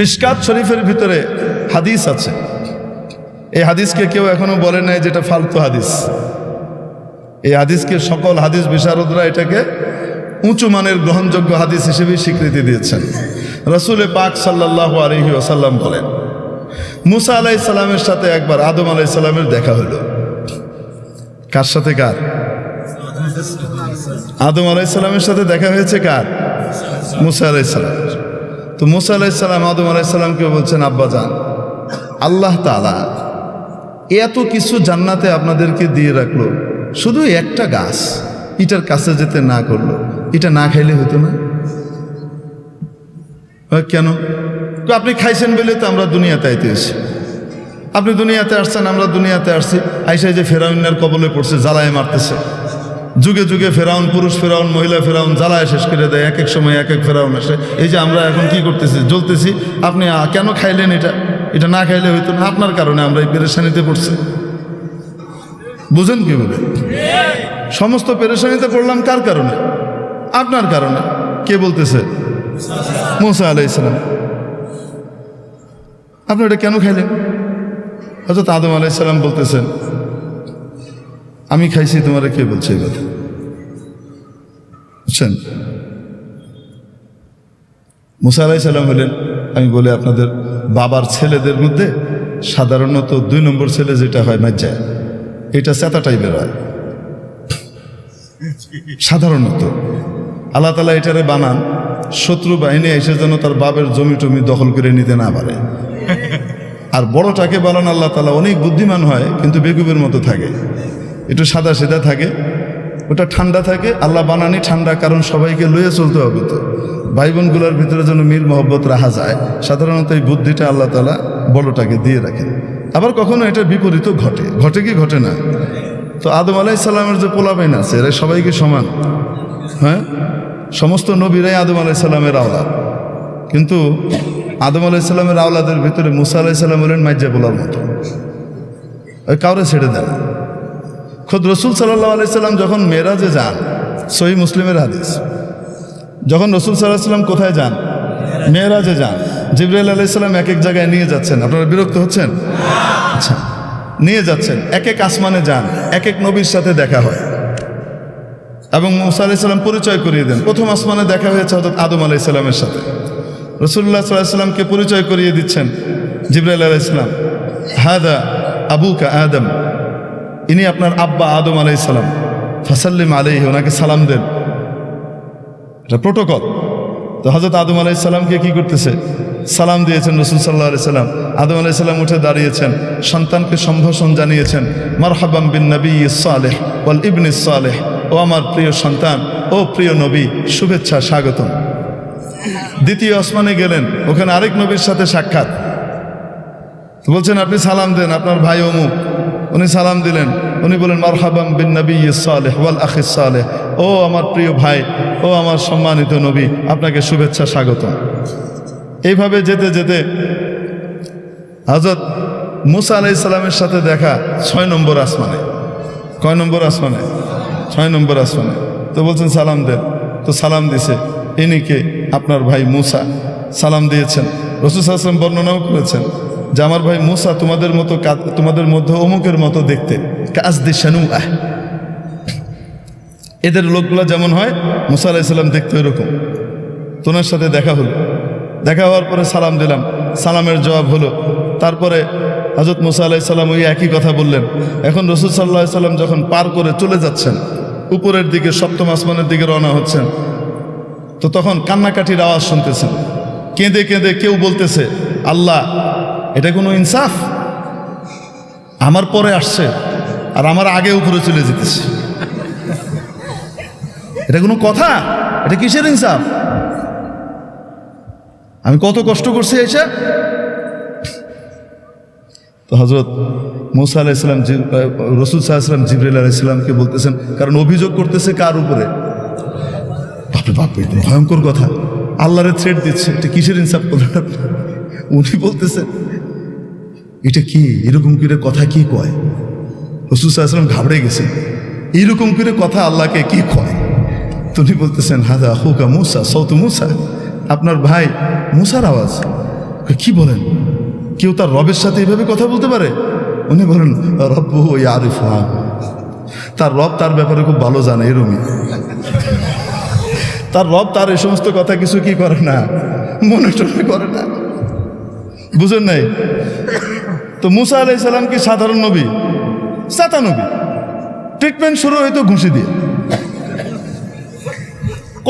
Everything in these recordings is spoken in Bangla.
মিশকাত শরীফের ভিতরে হাদিস আছে। এই হাদিসকে কেউ এখনও বলে নাই যেটা ফালতু হাদিস। এই হাদিসকে সকল হাদিস বিশারদরা এটাকে উঁচু মানের গ্রহণযোগ্য হাদিস হিসেবে স্বীকৃতি দিয়েছেন। রসুলে পাক সাল্লাহ আলহি ওসাল্লাম বলেন, মুসা আলাই সাল্লামের সাথে একবার আদম আলাই সাল্লামের দেখা হলো কার সাথে কার? আদম আলাই সাল্লামের সাথে দেখা হয়েছে কার? মুসা আলাই সাল্লাম তো মুসা আলাই সাল্লাম আদম আলাই সাল্লামকে বলছেন, আব্বা যান, আল্লাহ তালা এত কিছু জান্নাতে আপনাদেরকে দিয়ে রাখল। শুধু একটা গাছ, এটার কাছে যেতে না করল। এটা না খাইলে হতো না? কেন? তো আপনি খাইছেন বলে তো আমরা দুনিয়াতে আইতে এসেছি। আপনি দুনিয়াতে আসছেন, আমরা দুনিয়াতে আসছি। আইসাই যে ফেরাউনের কবলে পড়ছে, জ্বালায় মারতেছে। যুগে যুগে ফেরাউন, পুরুষ ফেরাউন, মহিলা ফেরাউন, জ্বালায় শেষ করে দেয়, এক এক সময় এক এক ফেরাউন আসে। এই যে আমরা এখন কি করতেছি? জ্বলতেছি। আপনি কেন খাইলেন এটা? এটা না খাইলে হইতো না। আপনার কারণে আমরা এই পেরেশানিতে পড়ছি। বুঝেন কি সমস্ত পেরেশানিতে পড়লাম কার কারণে? আপনার কারণে। কে বলতেছে? মুসা আলাইসালাম আপনি এটা কেন খাইলেন? হয়তো আদম আলাইসাল্লাম বলতেছেন আমি খাইছি, তোমার কে বলছে এই কথা? বুঝছেন? মুসা আলাইসাল্লাম হলেন আমি বলি আপনাদের বাবার ছেলেদের মধ্যে সাধারণত দুই নম্বর ছেলে যেটা হয় মাজ্জায়, এটা চেতা টাইপের হয়। সাধারণত। আল্লাহ তালা এটারে বানান, শত্রু বাহিনী এসে যেন তার বাবের জমি টমি দখল করে নিতে না পারে। আর বড়টাকে বানান আল্লাহ তালা অনেক বুদ্ধিমান হয়, কিন্তু বেগুবের মতো থাকে। একটু সাদা সেদা থাকে, ওটা ঠান্ডা থাকে, আল্লাহ বানানি ঠান্ডা, কারণ সবাইকে লইয়ে চলতে হবে তো। ভাই বোনগুলোর ভিতরে যেন মিল মহব্বত রাখা যায়, সাধারণত এই বুদ্ধিটা আল্লাহ তালা বড়টাকে দিয়ে রাখেন। আবার কখনো এটা বিপরীত ঘটে ঘটে কি ঘটে না? তো আদম আলাইসাল্লামের যে পোলাপাইন আছে, এরা সবাইকে সমান হ্যাঁ? সমস্ত নবীরাই আদম আলাইসাল্লামের আওলাদ। কিন্তু আদম আলাইসাল্লামের আওলাদের ভিতরে মুসা আলাইসাল্লাম হলেন মাইজা বলার মতো ওই কাউরে ছেড়ে দেন না। খোদ রসুল সাল্লাহ আলাইসাল্লাম যখন মেয়েরাজে যান সহি মুসলিমের হাদিস, যখন রসুল সাল্লাহ সাল্লাম কোথায় যান? মেয়েরাজে যান। জিবরাইল আলাইসাল্লাম এক এক জায়গায় নিয়ে যাচ্ছেন। আপনারা বিরক্ত হচ্ছেন? আচ্ছা নিয়ে যাচ্ছেন। এক এক আসমানে যান, এক এক নবীর সাথে দেখা হয়। এবং মুসা আলাইসাল্লাম পরিচয় করিয়ে দেন। প্রথম আসমানে দেখা হয়েছে হজরত আদম আলাইসাল্লামের সাথে। রসুল্লাহ সাল্লাহামকে পরিচয় করিয়ে দিচ্ছেন জিব্রাইল আলাইসালাম হাদা আবুকা আদম। ইনি আপনার আব্বা আদম আলাইসাল্লাম ফাসাল্লিম আলাইহি, ওনাকে সালাম দেন। এটা প্রোটোকল তো হজরত আদম আলাইসাল্লামকে কি করতেছে? সালাম দিয়েছেন রসুল সাল্লাহ আলাইসাল্লাম আদম আলাইসাল্লাম উঠে দাঁড়িয়েছেন, সন্তানকে সম্ভাষণ জানিয়েছেন মারহাবাম বিন নবী সালেহ ওয়াল ইবনি সালেহ। ও আমার প্রিয় সন্তান, ও প্রিয় নবী, শুভেচ্ছা, স্বাগতম। দ্বিতীয় আসমানে গেলেন, ওখানে আরেক নবীর সাথে সাক্ষাৎ। বলছেন, আপনি সালাম দেন, আপনার ভাই অমুক। উনি সালাম দিলেন। উনি বলেন মারহাবাম বিন নবী সালেহ ওয়াল আখিস সালেহ। ও আমার প্রিয় ভাই, ও আমার সম্মানিত নবী, আপনাকে শুভেচ্ছা স্বাগত। এইভাবে যেতে যেতে হজরত মুসা আলাই সালামের সাথে দেখা ছয় নম্বর আসমানে। কয় নম্বর আসমানে? ছয় নম্বর আসমানে। তো বলছেন, সালাম দেন। তো সালাম দিছে। ইনি কে? আপনার ভাই মুসা। সালাম দিয়েছেন। রসুল আসলাম বর্ণনাও করেছেন। যে আমার ভাই মোসা তোমাদের মতো তোমাদের মধ্যে অমুকের মতো দেখতে। কাজ দিশানু আহ এদের লোকগুলো যেমন হয়, মুসা আলাইসাল্লাম দেখতে এরকম তোনার সাথে দেখা হলো। দেখা হওয়ার পরে সালাম দিলাম। সালামের জবাব হলো। তারপরে হজরত মুসা আলাইসাল্লাম ওই একই কথা বললেন। এখন রসুল সাল্লাহ সাল্লাম যখন পার করে চলে যাচ্ছেন, উপরের দিকে সপ্তম আসমানের দিকে রওনা হচ্ছেন, তো তখন কান্নাকাটির আওয়াজ শুনতেছেন। কেঁদে কেঁদে কেউ বলতেছে, আল্লাহ এটা কোনো ইনসাফ? আমার পরে আসছে, আর আমার আগে উপরে চলে যেতেছে। এটা কোনো কথা? এটা কিসের ইনসাফ? আমি কত কষ্ট করছি এসে? তো হজরত মুসা আলাইসালাম রসুল সাহাশালাম জিবরাইল আলাইসালামকে বলতেছেন, কারণ অভিযোগ করতেছে কার উপরে? বাপরে বাপ, এটা ভয়ঙ্কর কথা। আল্লাহরে থ্রেড দিচ্ছে, এটা কিসের ইনসাফ করলেন? উনি বলতেছেন এটা কি? এরকম করে কথা কি কয়? রসুল সাহাশালাম ঘাবড়ে গেছে। এইরকম করে কথা আল্লাহকে কি কয়? তুমি বলতেছেন, হাদা হুকা মুসা সৌতু মুসা। আপনার ভাই মুসার আওয়াজ। কি বলেন? কেউ তার রবের সাথে এইভাবে কথা বলতে পারে? উনি বলেন রব্বু ওই তার রব তার ব্যাপারে খুব ভালো জানে এরমই তার রব তার এই সমস্ত কথা কিছু কি করে না? মনে টনে করে না। বুঝেন নাই? তো মুসা আলাইসাল্লাম কি সাধারণ নবী? সাতা নবী। ট্রিটমেন্ট শুরু হয়তো ঘুষি দিয়ে।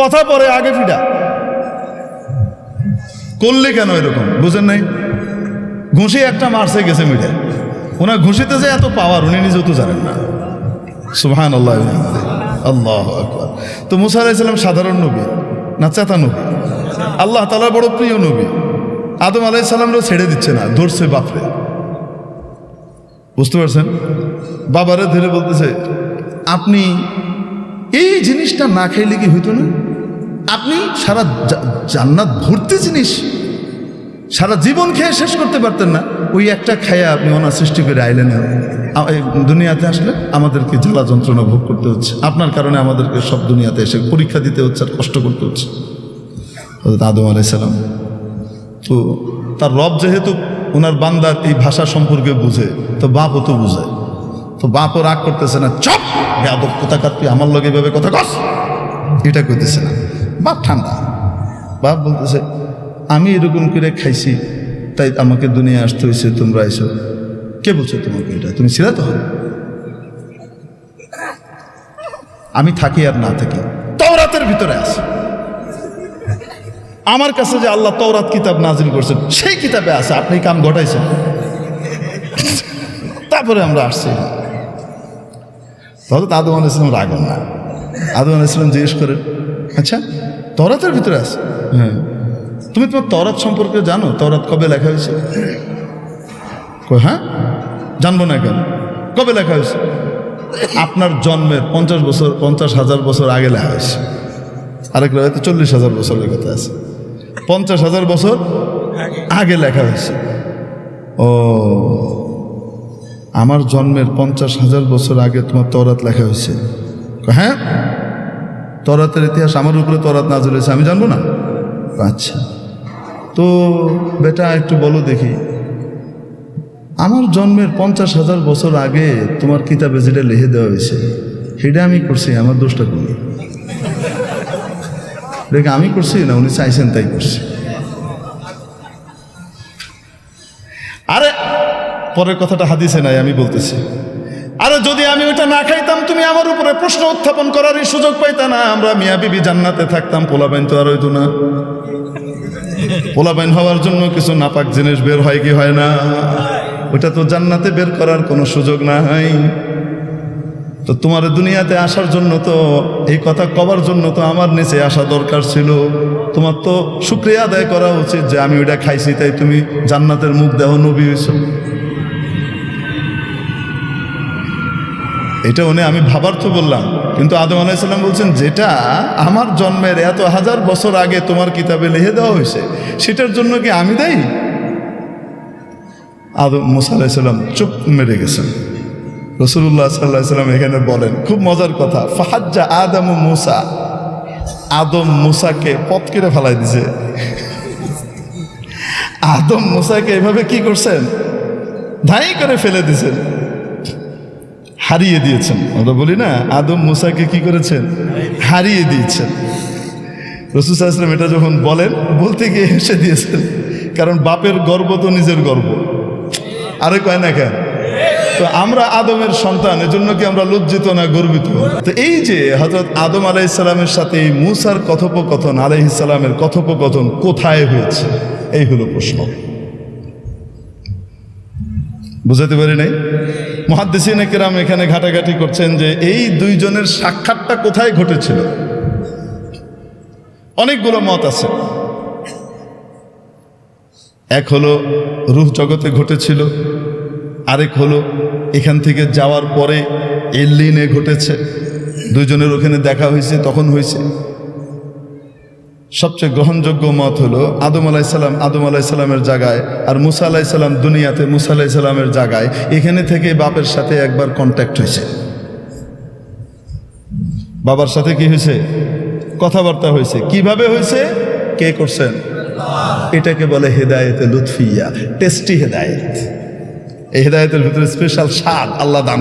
কথা পরে আগে ফিটা করলে কেন এরকম? বুঝেন নাই? ঘুষি একটা মারছে, গেছে মিডিয়া ওনার ঘুষিতে যে এত পাওয়ার উনি নিজেও তো জানেন না। সুহান আল্লাহ আল্লাহ তো মুসা আলাইসাল্লাম সাধারণ নবী, না চেতা নবী? আল্লাহ তালার বড় প্রিয় নবী। আদম আলাইসাল্লামরাও ছেড়ে দিচ্ছে না, ধরছে বাপরে। বুঝতে পারছেন? বাবারে ধরে বলতেছে, আপনি এই জিনিসটা না খাইলে কি হইতো না? আপনি সারা জান্নাত ভর্তি জিনিস। সারা জীবন খেয়ে শেষ করতে পারতেন না। ওই একটা খায়া আপনি ওনার সৃষ্টি করে আইলেন দুনিয়াতে আসলে আমাদেরকে জ্বালা যন্ত্রণা ভোগ করতে হচ্ছে। আপনার কারণে আমাদেরকে সব দুনিয়াতে এসে পরীক্ষা দিতে হচ্ছে আর কষ্ট করতে হচ্ছে। আদম আলাইসালাম তো তার রব যেহেতু ওনার বান্দার এই ভাষা সম্পর্কে বুঝে, তো বাপও তো বুঝে। তো বাপও রাগ করতেছে না, চপ! বেয়াদব কোথা কাটবি আমার লগে এভাবে কথা কস? এটা করতেছে না। বাপ ঠান্ডা। বাপ বলতেছে, আমি এরকম করে খাইছি, তাই আমাকে দুনিয়া আসতে হয়েছে তোমরা এসো কে বলছো তোমাকে এটা? তুমি ছিলা তো আমি থাকি আর না থাকি, তওরাতের ভিতরে আছে। আমার কাছে যে আল্লাহ তওরাত কিতাব নাজিল করছেন, সেই কিতাবে আছে, আপনি কাম ঘটাইছেন। তারপরে আমরা আসছি। হয়তো আদম আল ইসলাম রাগন না। আদম আল ইসলাম জিজ্ঞেস করেন আচ্ছা তরাতের ভিতরে আছে? হ্যাঁ। তুমি তোমার তরাত সম্পর্কে জানো? তরাত কবে লেখা হয়েছে? হ্যাঁ জানব না কেন? কবে লেখা হয়েছে? আপনার জন্মের পঞ্চাশ বছর, পঞ্চাশ হাজার বছর আগে লেখা হয়েছে। আরেক রায়তে চল্লিশ হাজার বছরের কথা আছে। পঞ্চাশ হাজার বছর আগে লেখা হয়েছে। ও, আমার জন্মের পঞ্চাশ হাজার বছর আগে তোমার তরাত লেখা হয়েছে। হ্যাঁ? তরাতের ইতিহাস আমার উপরে তরাত না হয়েছে, আমি জানব না? আচ্ছা। তো বেটা, একটু বলো দেখি। আমার জন্মের পঞ্চাশ হাজার বছর আগে তোমার কিতাবে যেটা লিখে দেওয়া হয়েছে, সেটা আমি করছি, আমার দোষটা করি দেখে আমি করছি না, উনি চাইছেন তাই করছি। আরে, পরের কথাটা হাদিসে নাই, আমি বলতেছি। আরে, যদি আমি ওইটা না খাইতাম, তুমি আমার উপরে প্রশ্ন উত্থাপন করারই সুযোগ পাইতা না। আমরা মিয়া বিবি জান্নাতে থাকতাম, পোলাবাইন তো আর হইতো না। পোলাবাইন হওয়ার জন্য কিছু নাপাক জিনিস বের হয় কি হয় না? ওটা তো জান্নাতে বের করার কোনো সুযোগ নাই। তো তোমার দুনিয়াতে আসার জন্য তো, এই কথা কবার জন্য তো আমার নিচে আসা দরকার ছিল। তোমার তো শুক্রিয়া আদায় করা উচিত যে আমি ওইটা খাইছি, তাই তুমি জান্নাতের মুখ দেহ নবী হয়েছ। এটা উনি আমি ভাবার তো বললাম, কিন্তু আদম আলাইসাল্লাম বলছেন, যেটা আমার জন্মের এত হাজার বছর আগে তোমার কিতাবে লিখে দেওয়া হয়েছে, সেটার জন্য কি আমি দেই আদম মুসা আলাইসাল্লাম চুপ মেরে গেছেন। রসুল্লাহ সাল্লাহ সাল্লাম এখানে বলেন, খুব মজার কথা, ফাহাজ্জা আদম মুসা। আদম মুসাকে পথ কেটে ফেলাই দিছে। আদম মুসাকে এভাবে কি করছেন? ধাই করে ফেলে দিছেন। হারিয়ে দিয়েছেন। আমরা বলি না, আদম মুসাকে কি করেছেন? হারিয়ে দিয়েছেন। রসুল সাল্লাম এটা যখন বলেন, বলতে গিয়ে হেসে দিয়েছেন। কারণ বাপের গর্ব তো নিজের গর্ব। আরে কয় না কেন? তো আমরা আদমের সন্তান, এজন্য কি আমরা লজ্জিত না গর্বিত? তো এই যে হজরত আদম আলাইসালামের সাথে এই মুসার কথোপকথন আলাইসালামের কথোপকথন কোথায় হয়েছে? এই হলো প্রশ্ন। বুঝাতে পারি নাই? মহাদ্দেসিনে কেরাম এখানে ঘাটাঘাটি করছেন যে এই দুইজনের সাক্ষাৎটা কোথায় ঘটেছিল? অনেকগুলো মত আছে। এক হলো রূহ জগতে ঘটেছিল আরেক হলো, এখান থেকে যাওয়ার পরে এল্লিনে ঘটেছে। দুজনের ওখানে দেখা হয়েছে, তখন হয়েছে। সবচেয়ে গ্রহণযোগ্য মত হলো, আদম আলাইসাল্লাম আদম আলাইসাল্লামের জায়গায় আর মুসা আলাইসাল্লাম দুনিয়াতে, মুসা আলাইসাল্লামের জায়গায়, এখানে থেকে বাপের সাথে একবার কন্ট্যাক্ট হয়েছে। বাবার সাথে কি হয়েছে? কথাবার্তা হয়েছে। কীভাবে হয়েছে? কে করছেন? এটাকে বলে হেদায়েতে লুৎফিয়া টেস্টি হেদায়েত। এই হেদায়েতের ভিতরে স্পেশাল স্বাদ আল্লাহ দান